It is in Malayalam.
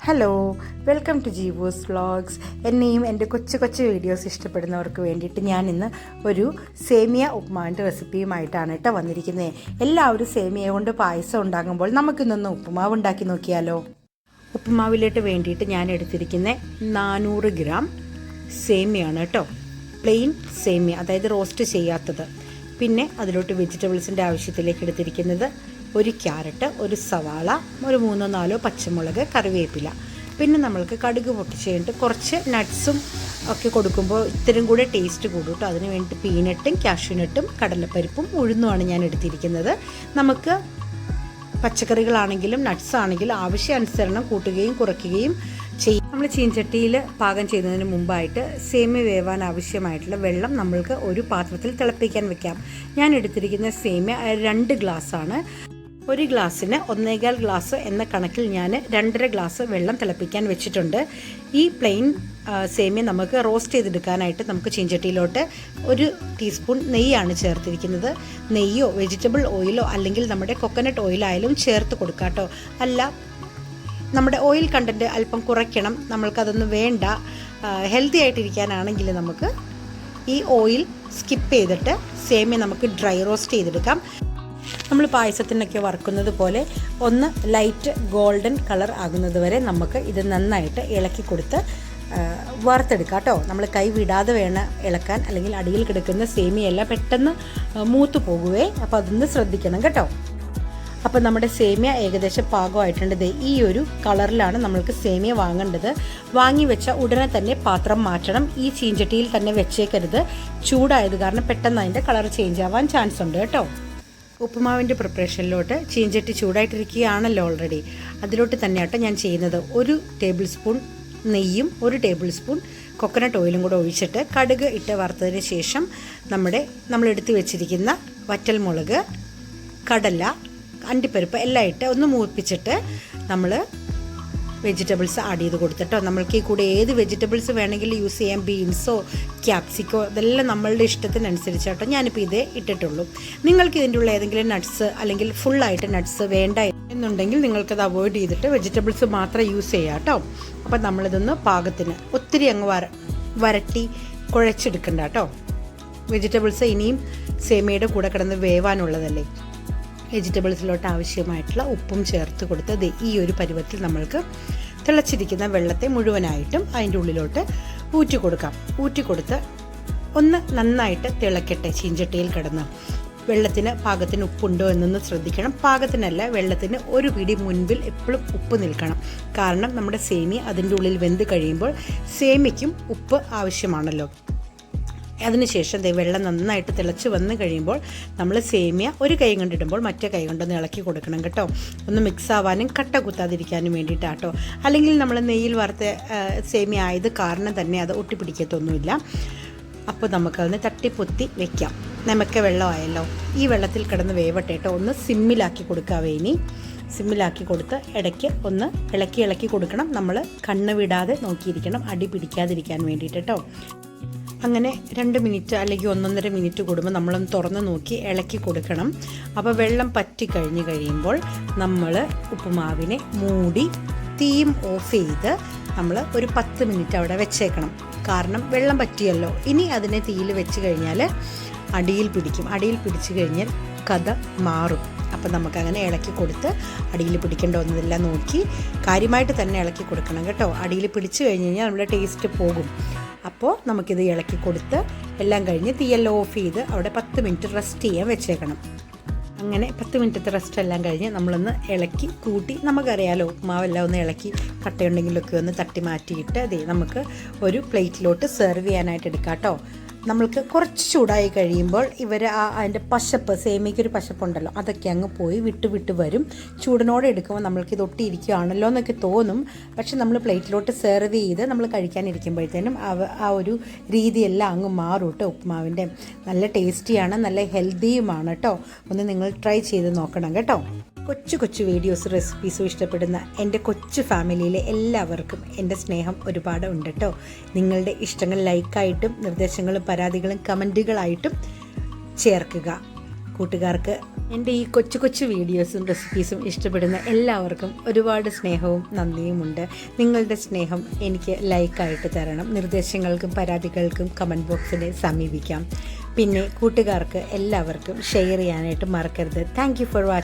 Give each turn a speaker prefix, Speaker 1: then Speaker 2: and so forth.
Speaker 1: Hello welcome to Jeevo's vlogs എന്നെയും എന്റെ കൊച്ചു കൊച്ചു വീഡിയോസ് ഇഷ്ടപ്പെടുന്നവർക്ക് വേണ്ടിയിട്ട് ഞാൻ ഇന്ന് ഒരു സേമിയ ഉപ്പുമാവിന്റെ റെസിപ്പിയുമായിട്ടാണ് കേട്ടോ വന്നിരിക്കുന്നത്. എല്ലാവരും സേമിയ കൊണ്ട് പായസം ഉണ്ടാകുമ്പോൾ നമുക്കിന്നൊന്ന് ഉപ്പുമാവ് ഉണ്ടാക്കി നോക്കിയാലോ? ഉപ്പുമാവിലോട്ട് വേണ്ടിയിട്ട് ഞാൻ എടുത്തിരിക്കുന്ന നാനൂറ് ഗ്രാം സേമിയാണ് കേട്ടോ. പ്ലെയിൻ സേമിയ അതായത് റോസ്റ്റ് ചെയ്യാത്തത്. പിന്നെ അതിലോട്ട് വെജിറ്റബിൾസിന്റെ ആവശ്യത്തിലേക്ക് എടുത്തിരിക്കുന്നത് ഒരു ക്യാരറ്റ് ഒരു സവാള ഒരു മൂന്നോ നാലോ പച്ചമുളക് കറിവേപ്പില. പിന്നെ നമ്മൾക്ക് കടുക് പൊട്ടിച്ച് കഴിഞ്ഞിട്ട് കുറച്ച് നട്ട്സും ഒക്കെ കൊടുക്കുമ്പോൾ ഇത്തരം കൂടെ ടേസ്റ്റ് കൂടും കേട്ടോ. അതിന് വേണ്ടി പീനട്ടും കാഷ്യൂനട്ടും കടലപ്പരിപ്പും ഉഴുന്നുമാണ് ഞാൻ എടുത്തിരിക്കുന്നത്. നമുക്ക് പച്ചക്കറികളാണെങ്കിലും നട്ട്സ് ആണെങ്കിലും ആവശ്യാനുസരണം കൂട്ടുകയും കുറയ്ക്കുകയും ചെയ്യും. നമ്മൾ ചീൻചട്ടിയിൽ പാകം ചെയ്യുന്നതിന് മുമ്പായിട്ട് സേമിയ വേവാൻ ആവശ്യമായിട്ടുള്ള വെള്ളം നമ്മൾക്ക് ഒരു പാത്രത്തിൽ തിളപ്പിക്കാൻ വെക്കാം. ഞാൻ എടുത്തിരിക്കുന്ന സേമിയ രണ്ട് ഗ്ലാസ്സാണ് ഒരു ഗ്ലാസ്സിന് ഒന്നേകാൽ ഗ്ലാസ് എന്ന കണക്കിൽ ഞാൻ രണ്ടര ഗ്ലാസ് വെള്ളം തിളപ്പിക്കാൻ വെച്ചിട്ടുണ്ട്. ഈ പ്ലെയിൻ സേമിയ നമുക്ക് റോസ്റ്റ് ചെയ്തെടുക്കാനായിട്ട് നമുക്ക് ചീഞ്ചട്ടിയിലോട്ട് ഒരു ടീസ്പൂൺ നെയ്യാണ് ചേർത്തിരിക്കുന്നത്. നെയ്യോ വെജിറ്റബിൾ ഓയിലോ അല്ലെങ്കിൽ നമ്മുടെ കൊക്കനട്ട് ഓയിലായാലും ചേർത്ത് കൊടുക്കാട്ടോ അല്ല നമ്മുടെ ഓയിൽ കണ്ടന്റ് അല്പം കുറയ്ക്കണം. നമ്മൾക്കതൊന്നും വേണ്ട. ഹെൽത്തി ആയിട്ടിരിക്കാനാണെങ്കിൽ നമുക്ക് ഈ ഓയിൽ സ്കിപ്പ് ചെയ്തിട്ട് സേമിയ നമുക്ക് ഡ്രൈ റോസ്റ്റ് ചെയ്തെടുക്കാം. നമ്മൾ പായസത്തിനൊക്കെ വറുക്കുന്നത് പോലെ ഒന്ന് ലൈറ്റ് ഗോൾഡൻ കളർ ആകുന്നത് വരെ നമുക്ക് ഇത് നന്നായിട്ട് ഇളക്കി കൊടുത്ത് വറുത്തെടുക്കാം കേട്ടോ. നമ്മൾ കൈ വിടാതെ വേണം ഇളക്കാൻ. അല്ലെങ്കിൽ അടിയിൽ കിടക്കുന്ന സേമിയല്ല പെട്ടെന്ന് മൂത്ത് പോകുവേ. അപ്പോൾ അതൊന്ന് ശ്രദ്ധിക്കണം കേട്ടോ. അപ്പോൾ നമ്മുടെ സേമിയ ഏകദേശം പാകമായിട്ടുണ്ട്. ഈ ഒരു കളറിലാണ് നമ്മൾക്ക് സേമിയ വാങ്ങേണ്ടത്. വാങ്ങി വെച്ച ഉടനെ തന്നെ പാത്രം മാറ്റണം. ഈ ചീഞ്ചട്ടിയിൽ തന്നെ വെച്ചേക്കരുത്. ചൂടായത് കാരണം പെട്ടെന്ന് അതിന്റെ കളർ ചേഞ്ച് ആവാൻ ചാൻസ് ഉണ്ട് കേട്ടോ. ഉപ്പുമാവിന്റെ പ്രിപ്പറേഷനിലോട്ട് ചീഞ്ചട്ടി ചൂടായിട്ടിരിക്കുകയാണല്ലോ ഓൾറെഡി അതിലോട്ട് തന്നെയാട്ടോ ഞാൻ ചെയ്യുന്നത്. ഒരു ടേബിൾ സ്പൂൺ നെയ്യും ഒരു ടേബിൾ സ്പൂൺ കൊക്കനട്ട് ഓയിലും കൂടെ ഒഴിച്ചിട്ട് കടുക് ഇട്ട് വറുത്തതിന് ശേഷം നമ്മുടെ നമ്മൾ എടുത്തു വെച്ചിരിക്കുന്ന വറ്റൽമുളക് കടല അണ്ടിപ്പരിപ്പ് എല്ലാം ഇട്ട് ഒന്ന് മൂപ്പിച്ചിട്ട് നമ്മൾ വെജിറ്റബിൾസ് ആഡ് ചെയ്ത് കൊടുത്തിട്ടോ. നമ്മൾക്ക് ഈ കൂടെ ഏത് വെജിറ്റബിൾസ് വേണമെങ്കിലും യൂസ് ചെയ്യാം. ബീൻസോ ക്യാപ്സിക്കോ ഇതെല്ലാം നമ്മളുടെ ഇഷ്ടത്തിനനുസരിച്ചാട്ടോ ഞാനിപ്പോൾ ഇതേ ഇട്ടിട്ടുള്ളൂ. നിങ്ങൾക്ക് ഇതിന്റെ ഉള്ള ഏതെങ്കിലും നട്ട്സ് അല്ലെങ്കിൽ ഫുള്ളായിട്ട് നട്ട്സ് വേണ്ട എന്നുണ്ടെങ്കിൽ നിങ്ങൾക്കത് അവോയ്ഡ് ചെയ്തിട്ട് വെജിറ്റബിൾസ് മാത്രം യൂസ് ചെയ്യാം കേട്ടോ അപ്പം നമ്മളിതൊന്ന് പാകത്തിന് ഒത്തിരി അങ്ങ് വര വരട്ടി കുഴച്ചെടുക്കണ്ട കേട്ടോ വെജിറ്റബിൾസ് ഇനിയും സേമിയയുടെ കൂടെ കിടന്ന് വേവാനുള്ളതല്ലേ. വെജിറ്റബിൾസിലോട്ട് ആവശ്യമായിട്ടുള്ള ഉപ്പും ചേർത്ത് കൊടുത്ത് ഈ ഒരു പരുവത്തിൽ നമ്മൾക്ക് തിളച്ചിരിക്കുന്ന വെള്ളത്തെ മുഴുവനായിട്ടും അതിന്റെ ഉള്ളിലോട്ട് ഊറ്റി കൊടുക്കാം. ഊറ്റി കൊടുത്ത് ഒന്ന് നന്നായിട്ട് തിളക്കട്ടെ ചീഞ്ചട്ടിയിൽ കിടന്ന്. വെള്ളത്തിന് പാകത്തിന് ഉപ്പുണ്ടോ എന്നൊന്ന് ശ്രദ്ധിക്കണം. പാകത്തിനല്ല വെള്ളത്തിന് ഒരു പിടി മുൻപിൽ എപ്പോഴും ഉപ്പ് നിൽക്കണം. കാരണം നമ്മുടെ സേമി അതിന്റെ ഉള്ളിൽ വെന്ത് കഴിയുമ്പോൾ സേമിക്കും ഉപ്പ് ആവശ്യമാണല്ലോ. അതിനുശേഷം ദേ വെള്ളം നന്നായിട്ട് തിളച്ച് വന്ന് കഴിയുമ്പോൾ നമ്മൾ സേമിയ ഒരു കൈ കൊണ്ടിടുമ്പോൾ മറ്റേ കൈ കൊണ്ടൊന്ന് ഇളക്കി കൊടുക്കണം കേട്ടോ. ഒന്ന് മിക്സ് ആവാനും കട്ട കുത്താതിരിക്കാനും വേണ്ടിയിട്ടാട്ടോ. അല്ലെങ്കിൽ നമ്മൾ നെയ്യിൽ വറുത്ത സേമിയ ആയത് കാരണം തന്നെ അത് ഒട്ടിപ്പിടിക്കത്തൊന്നുമില്ല. അപ്പോൾ നമുക്കതിന് തട്ടിപ്പൊത്തി വെക്കാം. നമുക്ക് വെള്ളമായല്ലോ ഈ വെള്ളത്തിൽ കിടന്ന് വേവട്ടെ കേട്ടോ. ഒന്ന് സിമ്മിലാക്കി കൊടുക്കാവേ ഇനി. സിമ്മിലാക്കി കൊടുത്ത് ഇടയ്ക്ക് ഒന്ന് ഇളക്കി ഇളക്കി കൊടുക്കണം. നമ്മൾ കണ്ണ് വിടാതെ നോക്കിയിരിക്കണം. അടി പിടിക്കാതിരിക്കാൻ വേണ്ടിയിട്ട് കേട്ടോ. അങ്ങനെ രണ്ട് മിനിറ്റ് അല്ലെങ്കിൽ ഒന്നൊന്നര മിനിറ്റ് കൂടുമ്പോൾ നമ്മളൊന്ന് തുറന്ന് നോക്കി ഇളക്കി കൊടുക്കണം. അപ്പോൾ വെള്ളം പറ്റി കഴിഞ്ഞ് കഴിയുമ്പോൾ നമ്മൾ ഉപ്പുമാവിനെ മൂടി തീയും ഓഫ് ചെയ്ത് നമ്മൾ ഒരു പത്ത് മിനിറ്റ് അവിടെ വെച്ചേക്കണം. കാരണം വെള്ളം പറ്റിയല്ലോ. ഇനി അതിനെ തീയിൽ വെച്ച് കഴിഞ്ഞാൽ അടിയിൽ പിടിക്കും. അടിയിൽ പിടിച്ചു കഴിഞ്ഞാൽ കഥ മാറും. അപ്പം നമുക്കങ്ങനെ ഇളക്കി കൊടുത്ത് അടിയിൽ പിടിക്കേണ്ട ഒന്നതെല്ലാം നോക്കി കാര്യമായിട്ട് തന്നെ ഇളക്കി കൊടുക്കണം കേട്ടോ. അടിയിൽ പിടിച്ചു കഴിഞ്ഞ് കഴിഞ്ഞാൽ നമ്മുടെ ടേസ്റ്റ് പോകും. അപ്പോൾ നമുക്കിത് ഇളക്കി കൊടുത്ത് എല്ലാം കഴിഞ്ഞ് തീയെല്ലാം ഓഫ് ചെയ്ത് അവിടെ പത്ത് മിനിറ്റ് റെസ്റ്റ് ചെയ്യാൻ വെച്ചേക്കണം. അങ്ങനെ പത്ത് മിനിറ്റത്തെ റെസ്റ്റ് എല്ലാം കഴിഞ്ഞ് നമ്മളൊന്ന് ഇളക്കി കൂട്ടി. നമുക്കറിയാലോ ഉപ്പുമാവെല്ലാം ഒന്ന് ഇളക്കി കട്ടയുണ്ടെങ്കിലൊക്കെ ഒന്ന് തട്ടി മാറ്റിയിട്ട് അതെ നമുക്ക് ഒരു പ്ലേറ്റിലോട്ട് സെർവ് ചെയ്യാനായിട്ട് എടുക്കാം കേട്ടോ നമ്മൾക്ക് കുറച്ച് ചൂടായി കഴിയുമ്പോൾ ഇവർ ആ അതിന്റെ പശപ്പ് സേമിക്കൊരു പശപ്പുണ്ടല്ലോ അതൊക്കെ അങ്ങ് പോയി വിട്ട് വിട്ട് വരും. ചൂടിനോടെ എടുക്കുമ്പോൾ നമ്മൾക്ക് ഇത് ഒട്ടിയിരിക്കുകയാണല്ലോ എന്നൊക്കെ തോന്നും. പക്ഷെ നമ്മൾ പ്ലേറ്റിലോട്ട് സെർവ് ചെയ്ത് നമ്മൾ കഴിക്കാനിരിക്കുമ്പോഴത്തേനും ആ ഒരു രീതിയെല്ലാം അങ്ങ് മാറും കേട്ടോ ഉപ്പുമാവിന്റെ നല്ല ടേസ്റ്റിയാണ് നല്ല ഹെൽത്തിയുമാണ് കേട്ടോ. ഒന്ന് നിങ്ങൾ ട്രൈ ചെയ്ത് നോക്കണം കേട്ടോ. കൊച്ചു കൊച്ചു വീഡിയോസ് റെസിപ്പീസും ഇഷ്ടപ്പെടുന്ന എന്റെ കൊച്ചു ഫാമിലിയിലെ എല്ലാവർക്കും എന്റെ സ്നേഹം ഒരുപാട് ഉണ്ട് കേട്ടോ നിങ്ങളുടെ ഇഷ്ടങ്ങൾ ലൈക്കായിട്ടും നിർദ്ദേശങ്ങളും പരാതികളും കമന്റുകളായിട്ടും ചേർക്കുക. കൂട്ടുകാർക്ക് എന്റെ ഈ കൊച്ചു കൊച്ചു വീഡിയോസും റെസിപ്പീസും ഇഷ്ടപ്പെടുന്ന എല്ലാവർക്കും ഒരുപാട് സ്നേഹവും നന്ദിയുമുണ്ട് നിങ്ങളുടെ സ്നേഹം എനിക്ക് ലൈക്കായിട്ട് തരണം. നിർദ്ദേശങ്ങൾക്കും പരാതികൾക്കും കമന്റ് ബോക്സിനെ സമീപിക്കാം. പിന്നെ കൂട്ടുകാർക്ക് എല്ലാവർക്കും ഷെയർ ചെയ്യാനായിട്ട് മറക്കരുത്. Thank for watching